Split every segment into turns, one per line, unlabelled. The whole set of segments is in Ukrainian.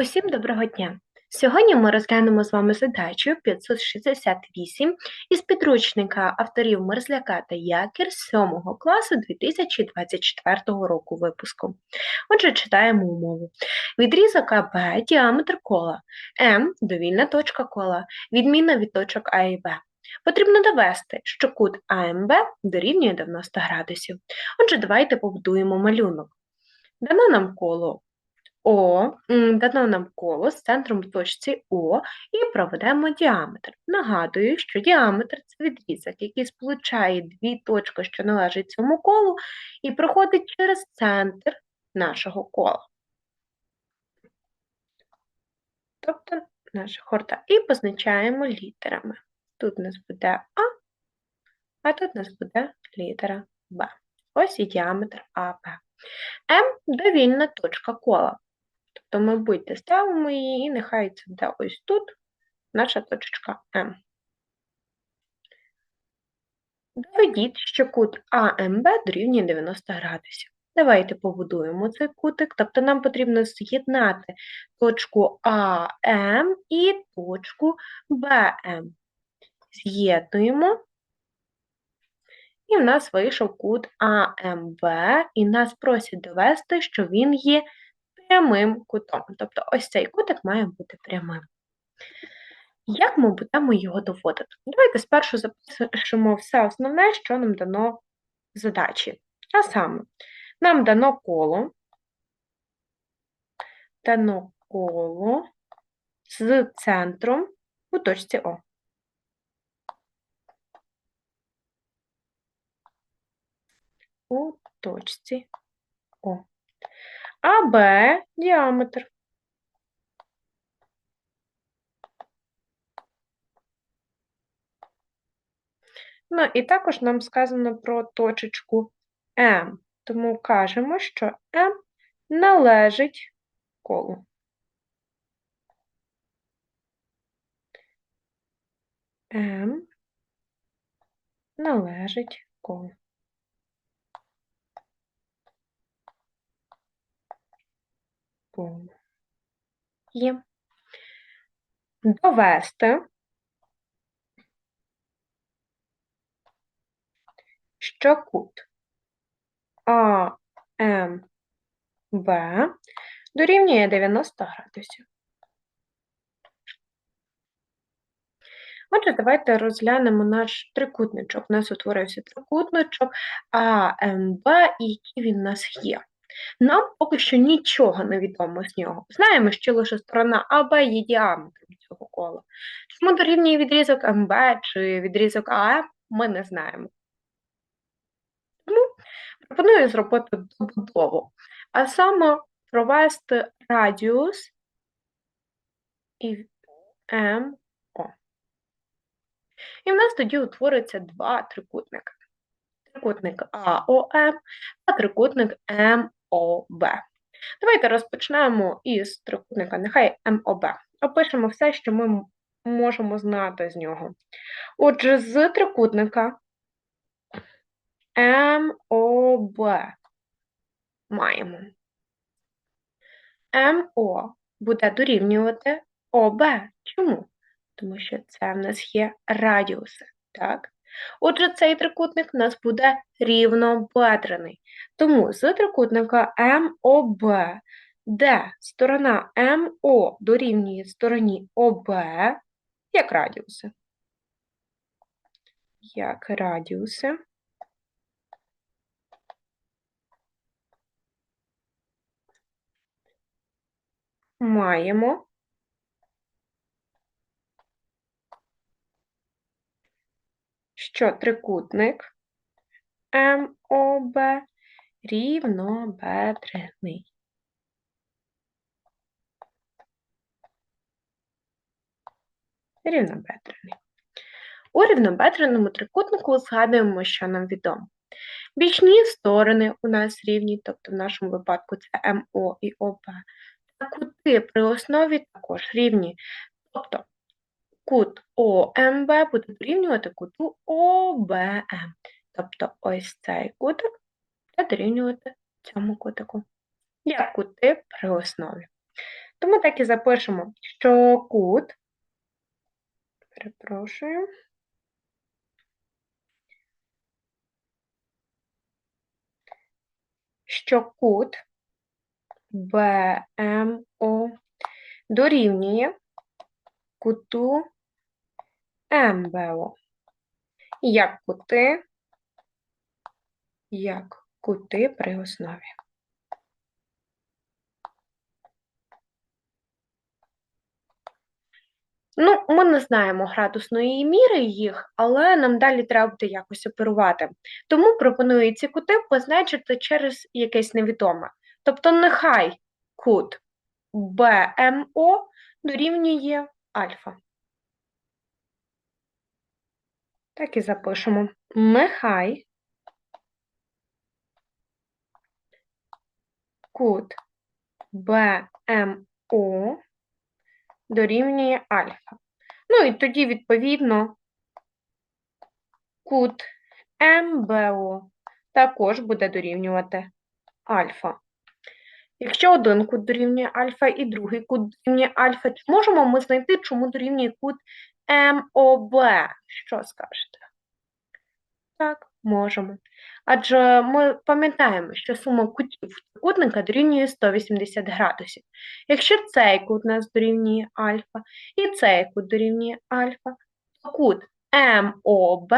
Усім доброго дня! Сьогодні ми розглянемо з вами задачу 568 із підручника авторів Мерзляка та Якір 7 класу 2024 року випуску. Отже, читаємо умову. Відрізок АБ – діаметр кола, М – довільна точка кола, відмінна від точок А і Б. Потрібно довести, що кут АМБ дорівнює 90 градусів. Отже, давайте побудуємо малюнок. Дано нам коло о, дано нам коло з центром в точці О і проведемо діаметр. Нагадую, що діаметр це відрізок, який сполучає дві точки, що належать цьому колу, і проходить через центр нашого кола. Тобто наша хорта. І позначаємо літерами. Тут у нас буде А, а тут у нас буде літера Б. Ось і діаметр АБ. М довільна точка кола. Тобто ми будьте ставимо її, і нехай це буде ось тут наша точка М. Доведіть, що кут АМБ дорівнює 90 градусів. Давайте побудуємо цей кутик, тобто нам потрібно з'єднати точку АМ і точку БМ. З'єднуємо, і в нас вийшов кут АМБ, і нас просять довести, що він є прямим кутом. Тобто ось цей кутик має бути прямим. Як ми будемо його доводити? Давайте спершу запишемо все основне, що нам дано в задачі. А саме, нам дано коло, дано коло з центром у точці О. У точці О. АБ діаметр. Ну, і також нам сказано про точечку М, тому кажемо, що М належить колу. М належить колу. Колу. Є. Довести, що кут АМБ дорівнює 90 градусів. Отже, давайте розглянемо наш трикутничок. У нас утворився трикутничок АМБ, і який він у нас є. Нам поки що нічого не відомо з нього. Знаємо, що лише сторона АБ є діаметром цього кола. Чому дорівнює відрізок МБ чи відрізок АМ, ми не знаємо. Тому пропоную зробити добудову, а саме провести радіус і МО. І в нас тоді утвориться два трикутники. Трикутник АОМ та трикутник МОБ. Давайте розпочнемо із трикутника, нехай МОБ. Опишемо все, що ми можемо знати з нього. Отже, з трикутника МОБ маємо. МО буде дорівнювати ОБ. Чому? Тому що це в нас є радіуси. Так? Отже, цей трикутник у нас буде рівнобедрений. Тому з трикутника МОБ, де сторона МО дорівнює стороні ОБ, як радіуси. Як радіуси. Маємо що трикутник МОБ рівнобедрений. Рівнобедрений. У рівнобедреному трикутнику згадуємо, що нам відомо. Бічні сторони у нас рівні, тобто в нашому випадку це МО і ОБ. Та кути при основі також рівні. Тобто кут ОМБ буде дорівнювати куту ОБМ. Тобто ось цей кутик буде дорівнювати цьому кутику. Як кути при основі. Тому так і запишемо, що кут, перепрошую, що кут БМО дорівнює куту МБО. Як кути, як кути при основі. Ну, ми не знаємо градусної міри їх, але нам далі треба буде якось оперувати. Тому пропоную ці кути позначити через якесь невідоме. Тобто нехай кут БМО дорівнює альфа. Так і запишемо. Нехай кут БМО дорівнює альфа. Ну і тоді, відповідно, кут МБО також буде дорівнювати альфа. Якщо один кут дорівнює альфа і другий кут дорівнює альфа, чи можемо ми знайти, чому дорівнює кут МОБ? Що скажете? Так, можемо. Адже ми пам'ятаємо, що сума кутів трикутника дорівнює 180 градусів. Якщо цей кут у нас дорівнює альфа і цей кут дорівнює альфа, то кут МОБ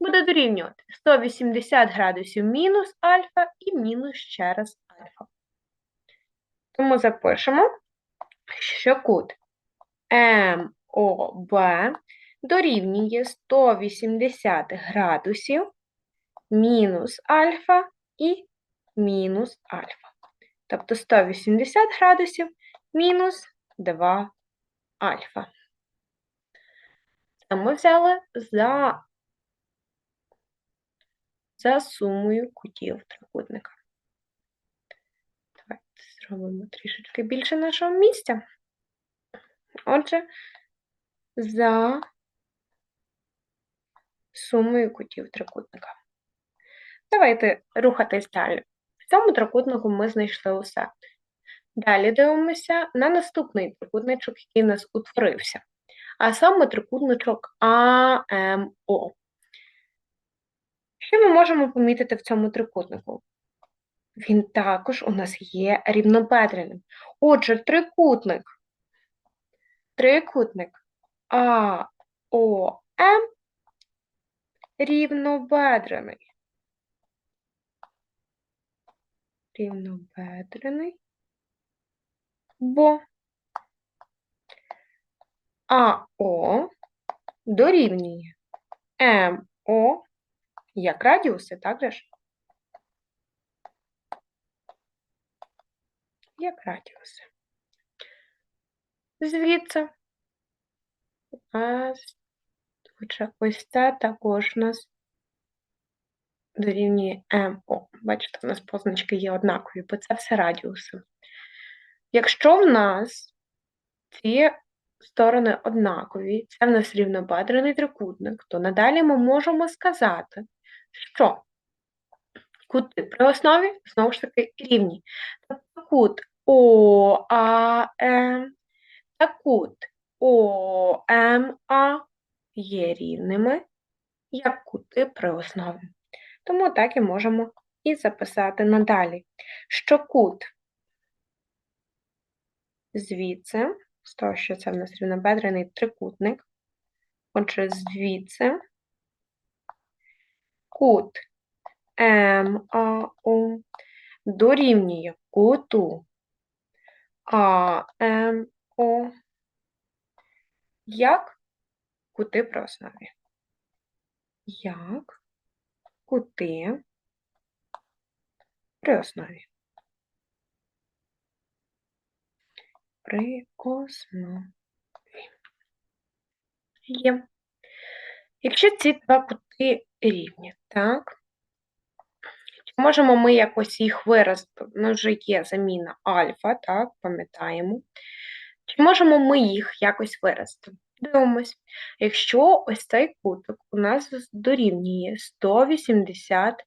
буде дорівнювати 180 градусів мінус альфа і мінус ще раз альфа. Тому запишемо, що кут МОБ дорівнює 180 градусів мінус альфа і мінус альфа. Тобто 180 градусів мінус 2 альфа. Це ми взяли за, за сумою кутів трикутника. Давайте зробимо трішечки більше нашого місця. Отже, за сумою кутів трикутника. Давайте рухатись далі. В цьому трикутнику ми знайшли усе. Далі дивимося на наступний трикутничок, який у нас утворився. А саме трикутничок АМО. Що ми можемо помітити в цьому трикутнику? Він також у нас є рівнобедреним. Отже, трикутник. Трикутник АОМ рівнобедрений. Рівнобедрений, бо АО дорівнює МО як радіуси, так же ж? Як радіуси. Звідси Хоча ось це також у нас дорівнює МО. Бачите, у нас позначки є однакові, бо це все радіуси. Якщо в нас ці сторони однакові, це в нас рівнобедрений трикутник, то надалі ми можемо сказати, що кути при основі знову ж таки рівні. Тобто кут ОАМ та кут ОМА є рівними, як кути при основі. Тому так і можемо і записати надалі, що кут звідси, з того, що це в нас рівнобедрений трикутник, отже, звідси кут МАО дорівнює куту АМО як кути при основі. Як кути при основі. При основі. Є. Якщо ці два кути рівні, так? Можемо ми якось їх виразити? У нас вже є заміна альфа, так, пам'ятаємо. Чи можемо ми їх якось виразити? Дивимось, якщо ось цей куток у нас дорівнює 180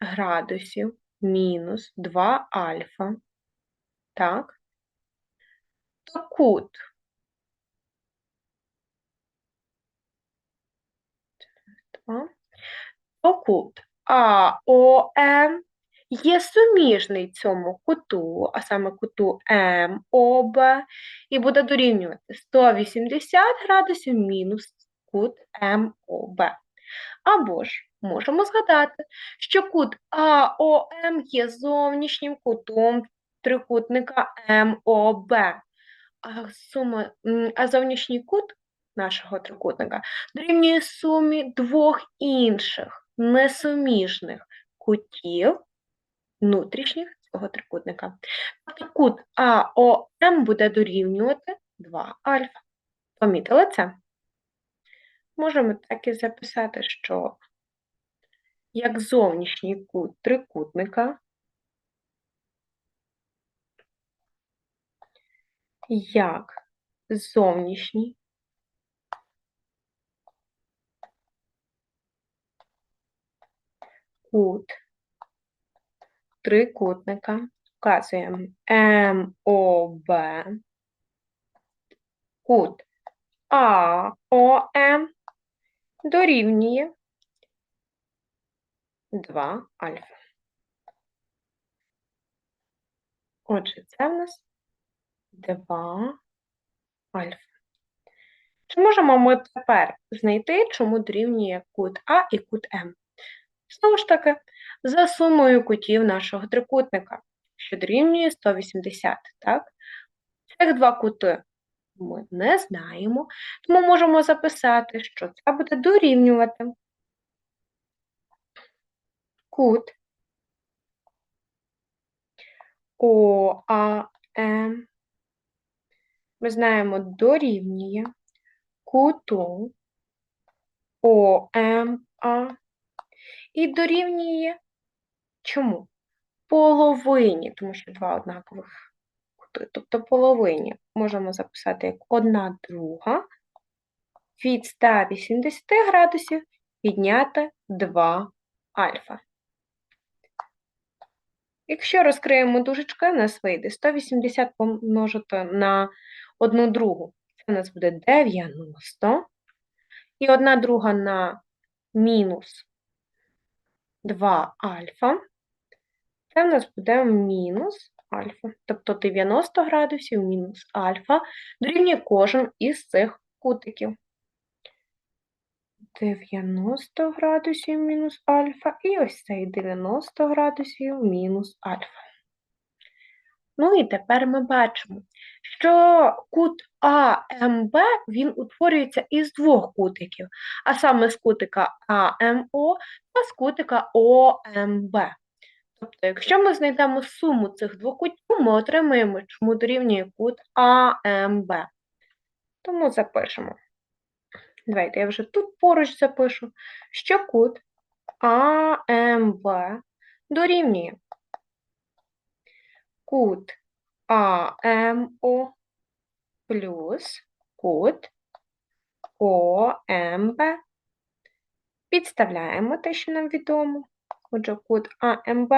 градусів мінус 2 альфа, так, кут. То кут АОМ є суміжний цьому куту, а саме куту МОБ, і буде дорівнювати 180 градусів мінус кут МОБ. Або ж можемо згадати, що кут АОМ є зовнішнім кутом трикутника МОБ, а, сума, а зовнішній кут нашого трикутника дорівнює сумі двох інших несуміжних кутів внутрішніх цього трикутника. Тобто кут АОМ буде дорівнювати 2 альфа. Помітили це? Можемо так і записати, що як зовнішній кут трикутника, як зовнішній кут трикутника, вказуємо МОБ, кут АОМ дорівнює 2 альфа. Отже, це в нас 2 альфа. Чи можемо ми тепер знайти, чому дорівнює кут А і кут М? Знову ж таки, за сумою кутів нашого трикутника, що дорівнює 180, так? Цих два кути. Ми не знаємо, тому можемо записати, що це буде дорівнювати. Кут. ОАМ. Ми знаємо, дорівнює куту. ОМА і дорівнює чому? Половині, тому що два однакових кути, тобто половині можемо записати як одна друга від 180 градусів відняти 2 альфа. Якщо розкриємо дужечки, у нас вийде 180 помножити на 1 другу. Це у нас буде 90. І 1 друга на мінус 2 альфа. Це в нас буде мінус альфа. Тобто 90 градусів мінус альфа дорівнює кожен із цих кутиків. 90 градусів мінус альфа і ось цей 90 градусів мінус альфа. Ну і тепер ми бачимо, що кут АМБ він утворюється із двох кутиків, а саме з кутика АМО та з кутика ОМБ. Тобто, якщо ми знайдемо суму цих двох кутів, ми отримаємо, чому дорівнює кут АМБ. Тому запишемо. Давайте я вже тут поруч запишу, що кут АМБ дорівнює кут АМО плюс кут ОМБ. Підставляємо те, що нам відомо. Отже, кут АМБ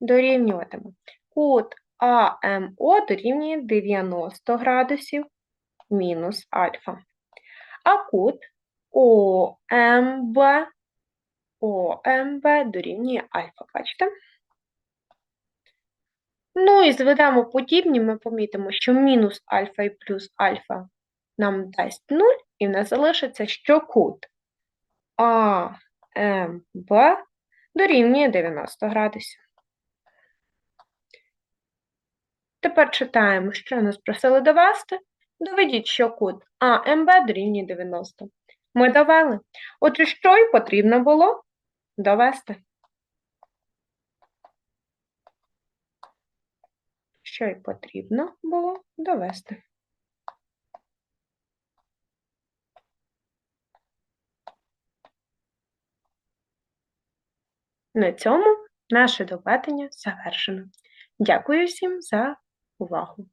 дорівнюватиме. Кут АМО дорівнює 90 градусів мінус альфа. А кут ОМБ, ОМБ дорівнює альфа. Бачите? Ну і зведемо подібні, ми помітимо, що мінус альфа і плюс альфа нам дасть 0, і в нас залишиться, що кут АМБ дорівнює 90 градусів. Тепер читаємо, що нас просили довести. Доведіть, що кут АМБ дорівнює 90. Ми довели. Отже, що й потрібно було довести. Що й потрібно було довести. На цьому наше доведення завершено. Дякую всім за увагу!